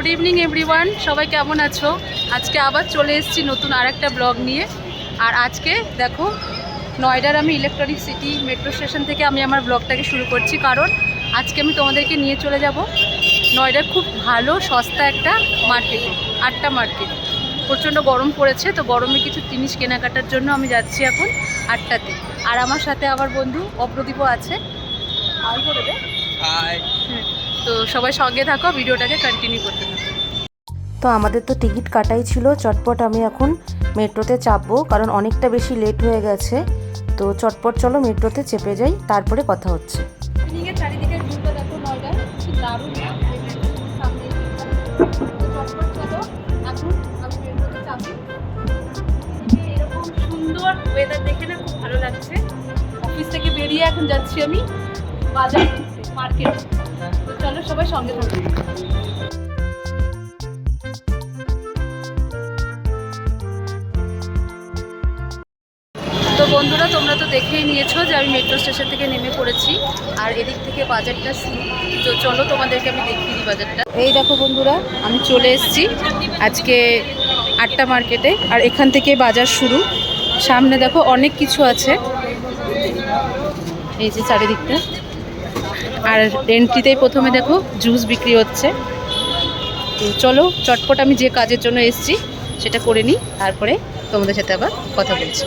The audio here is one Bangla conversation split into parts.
গুড ইভিনিং এভরিওয়ান সবাই কেমন আছো? আজকে আবার চলে এসেছি নতুন আর একটা ব্লগ নিয়ে। আর আজকে দেখো নয়ডার আমি ইলেকট্রনিক সিটি মেট্রো স্টেশন থেকে আমি আমার ব্লগটাকে শুরু করছি। কারণ আজকে আমি তোমাদেরকে নিয়ে চলে যাব নয়ডার খুব ভালো সস্তা একটা মার্কেটে আটটা মার্কেট প্রচণ্ড গরম পড়েছে তো গরমে কিছু জিনিস কেনাকাটার জন্য আমি যাচ্ছি এখন আটটাতে। আর আমার সাথে আমার বন্ধু অপ্রদীপও আছে। হাই করে দে হ্যাঁ, তো সবাই সঙ্গে থাকো ভিডিওটাকে কন্টিনিউ করতে থাকো। তো আমাদের তো টিকিট কাটাই ছিল চটপট আমি এখন মেট্রোতে চাপবো কারণ অনেকটা বেশি লেট হয়ে গেছে। তো চটপট চলো মেট্রোতে চেপে যাই তারপরে কথা হচ্ছে। চারিদিকে ভিউটা দেখো নয়ডা কি দারুণ না? সামনে তো চটপট চলো এখন আমি মেট্রোতে চাপি এরকম সুন্দর ওয়েদার দেখে না খুব ভালো লাগছে। অফিস থেকে বেরিয়ে এখন যাচ্ছি আমি বাজার মার্কেট চলো সবাই সঙ্গে থাকো। তো বন্ধুরা, তোমরা তো দেখেই নিয়েছো যে আমি মেট্রো স্টেশন থেকে নেমে পড়েছি, আর এদিক থেকে বাজারটা তো চলো তোমাদেরকে আমি দেখিয়ে দিই বাজারটা। এই দেখো বন্ধুরা, আমি চলে এসেছি আজকে আটটা মার্কেটে আর এখান থেকে বাজার শুরু। সামনে দেখো অনেক কিছু আছে। এই যে চারিদিকটা। আর এন্ট্রিতেই প্রথমে দেখো জুস বিক্রি হচ্ছে। তো চলো, চটপট আমি যে কাজের জন্য এসেছি, সেটা করে নিই, তারপরে তোমাদের সাথে আবার কথা বলছি।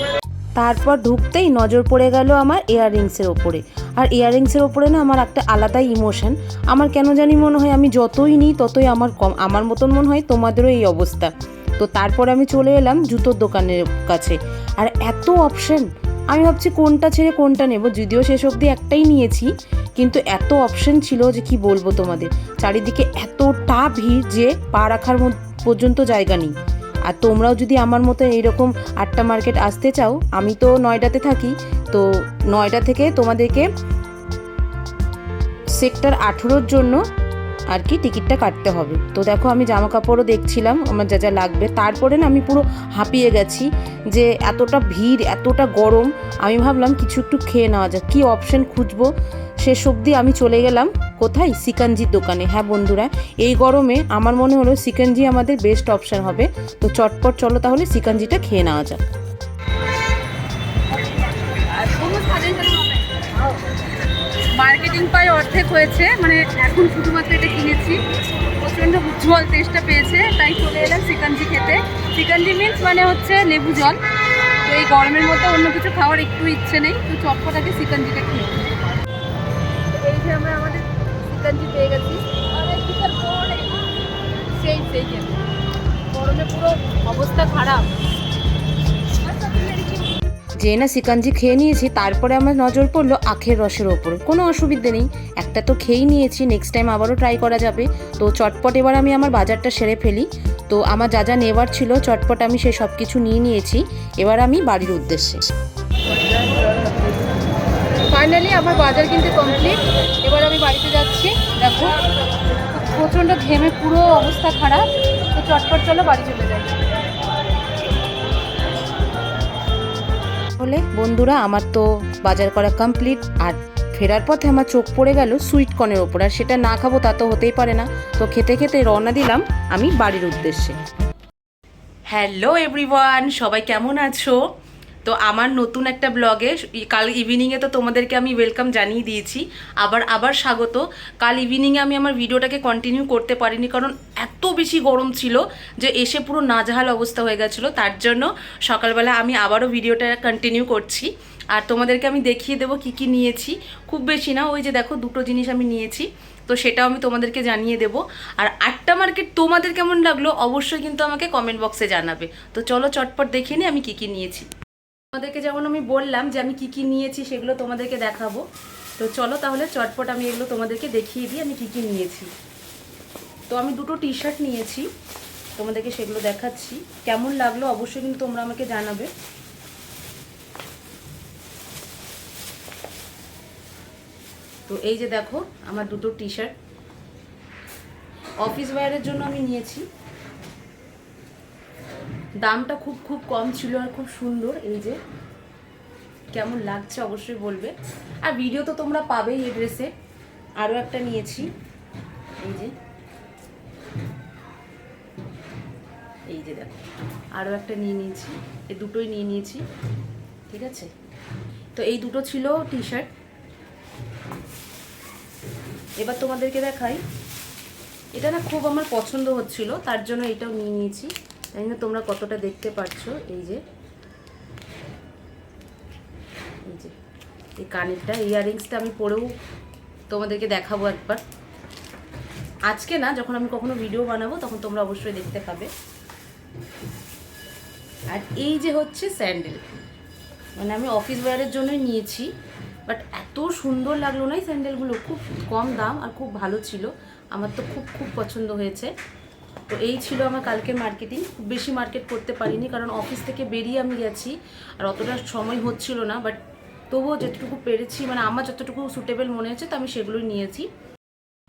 তারপর ঢুকতেই নজর পড়ে গেল আমার ইয়াররিংসের ওপরে। আর ইয়াররিংসের ওপরে না আমার একটা আলাদাই ইমোশন আমার কেন জানি মনে হয় আমি যতই নিই, ততই আমার কম, আমার মতন মনে হয় তোমাদেরও এই অবস্থা। তো তারপর আমি চলে এলাম জুতোর দোকানের কাছে। আর এত অপশন আমি ভাবছি কোনটা ছেড়ে কোনটা নেব, যদিও শেষ অবধি একটাই নিয়েছি, কিন্তু এত অপশন ছিল যে কি বলব তোমাদের। চারিদিকে এতটা ভিড় যে পা রাখার পর্যন্ত জায়গা নেই। আর তোমরাও যদি আমার মতো এইরকম আটটা মার্কেট আসতে চাও, আমি তো নয়ডাতে থাকি, তো নয়ডা থেকে তোমাদেরকে সেক্টর আঠেরোর জন্য আর কি টিকিটটা কাটতে হবে। তো দেখো আমি জামা কাপড়ও দেখছিলাম, আমার যা যা লাগবে। তারপরে না আমি পুরো হাঁপিয়ে গেছি যে এতটা ভিড়, এতটা গরম। আমি ভাবলাম কিছু একটু খেয়ে নেওয়া যাক। কী অপশন খুঁজবো? শেষ অবধি আমি চলে গেলাম কোথায়? সিকাঞ্জির দোকানে। হ্যাঁ বন্ধুরা, এই গরমে আমার মনে হলো সিকাঞ্জি আমাদের বেস্ট অপশন হবে। তো চটপট চলো তাহলে সিকাঞ্জিটা খেয়ে নেওয়া যাক। মার্কেটিং পাই অর্ধেক হয়েছে মানে এখন শুধুমাত্র এটা কিনেছি। প্রচণ্ড জল টেস্টটা পেয়েছে, তাই চলে এলাম সিকাঞ্জি খেতে। সিকাঞ্জি মিন্স মানে হচ্ছে লেবু জল। তো এই গরমের মধ্যে অন্য কিছু খাওয়ার একটু ইচ্ছে নেই, তো চটপটাকে সিকাঞ্জিটা খেয়ে এই যে আমরা আমাদের সিকাঞ্জি পেয়ে গেছি? সেই সেই গরমে পুরো অবস্থা খারাপ। যে না সিকাঞ্জি খেয়ে নিয়েছি, তারপরে আমার নজর পড়ল আখের রসের ওপর। কোনো অসুবিধে নেই, একটা তো খেয়েই নিয়েছি নেক্সট টাইম আবারও ট্রাই করা যাবে। তো চটপট এবার আমি আমার বাজারটা সেরে ফেলি। তো আমার যা যা নেওয়ার ছিল, চটপট আমি সে সব কিছু নিয়ে নিয়েছি। এবার আমি বাড়ির উদ্দেশ্যে। ফাইনালি আমার বাজার কিনতে কমপ্লিট এবার আমি বাড়িতে যাচ্ছি। দেখো, প্রচণ্ড ঘেমে পুরো অবস্থা খারাপ। তো চটপট চলো বাড়ি চলে যাই। হলে বন্ধুরা, আমার তো বাজার করা কমপ্লিট আর ফেরার পথে আমার চোখ পড়ে গেল সুইট কর্নের ওপর। আর সেটা না খাব তা তো হতেই পারে না। তো খেতে খেতে রওনা দিলাম আমি বাড়ির উদ্দেশ্যে। হ্যালো এভরিওয়ান সবাই কেমন আছো? তো আমার নতুন একটা ব্লগে কাল ইভিনিংয়ে তো তোমাদেরকে আমি ওয়েলকাম জানিয়ে দিয়েছি। আবার আবার স্বাগত। কাল ইভিনিংয়ে আমি আমার ভিডিওটাকে কন্টিনিউ করতে পারিনি, কারণ এত বেশি গরম ছিল যে এসে পুরো নাজেহাল অবস্থা হয়ে গেছিল। তার জন্য সকালবেলা আমি আবারও ভিডিওটা কন্টিনিউ করছি। আর তোমাদেরকে আমি দেখিয়ে দেবো কি কি নিয়েছি। খুব বেশি না, ওই যে দেখো দুটো জিনিস আমি নিয়েছি। তো সেটাও আমি তোমাদেরকে জানিয়ে দেবো। আর আটটা মার্কেট তোমাদের কেমন লাগল অবশ্যই কিন্তু আমাকে কমেন্ট বক্সে জানাবে। তো চলো চটপট দেখে নিই আমি কি কি নিয়েছি। তোমাদেরকে যেমন আমি বললাম যে আমি কি কি নিয়েছি সেগুলো তোমাদেরকে দেখাবো। তো চলো তাহলে চটপট আমি এগুলো তোমাদেরকে দেখিয়ে দিই, আমি কি কি নিয়েছি। তো আমি দুটো টি শার্ট নিয়েছি, তোমাদেরকে সেগুলো দেখাচ্ছি। কেমন লাগল অবশ্যই কিন্তু তোমরা আমাকে জানাবে। তো এই যে দেখো, আমার দুটো টি শার্ট অফিস ওয়্যারের জন্য আমি নিয়েছি। দামটা খুব খুব কম ছিল আর খুব সুন্দর, এই যে। কেমন লাগছে অবশ্যই বলবে। আর ভিডিও তো তোমরা পাবেই এই ড্রেসে আরও একটা নিয়েছি। এই যে। এই যে দেখো। আরও একটা নিয়ে নিয়েছি। এই দুটোই নিয়ে নিয়েছি। ঠিক আছে? তো এই দুটো ছিল টি শার্ট এবার তোমাদেরকে দেখাই। এটা না খুব আমার পছন্দ হচ্ছিল, তার জন্য এটাও নিয়ে নিয়েছি। জানি না তোমরা কতটা দেখতে পারছ, এই যে। এই যে, এই কানেরটা ইয়াররিংসটা আমি পরেও তোমাদেরকে দেখাবো একবার। আজকে না, যখন আমি কখনো ভিডিও বানাবো, তখন তোমরা অবশ্যই দেখতে পাবে। আর এই যে হচ্ছে স্যান্ডেল। মানে আমি অফিস ওয়্যারের জন্যই নিয়েছি বাট এত সুন্দর লাগল না এই স্যান্ডেলগুলো। খুব কম দাম আর খুব ভালো ছিল। আমার তো খুব খুব পছন্দ হয়েছে। তো এই ছিল আমার কালকের মার্কেটিং খুব বেশি মার্কেট করতে পারিনি, কারণ অফিস থেকে বেরিয়ে আমি গেছি, আর অতটা সময় হচ্ছিল না বাট তবুও যেটুকু পেরেছি মানে আমার যতটুকু সুটেবল মনে হয়েছে তো আমি সেগুলোই নিয়েছি।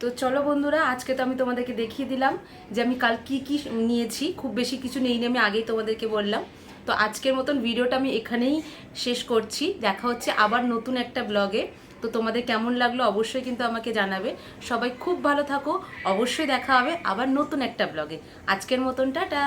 তো চলো বন্ধুরা, আজকে তো আমি তোমাদেরকে দেখিয়ে দিলাম যে আমি কাল কি কি নিয়েছি, খুব বেশি কিছু নেইনি আমি, আগেই তোমাদেরকে বললাম। তো আজকের মতন ভিডিওটা আমি এখানেই শেষ করছি, দেখা হচ্ছে আবার নতুন একটা ব্লগে তো তোমাদের কেমন লাগল অবশ্যই কিন্তু আমাকে জানাবে। সবাই খুব ভালো থাকো, অবশ্যই দেখা হবে আবার নতুন একটা ব্লগে আজকের মতন, টাটা!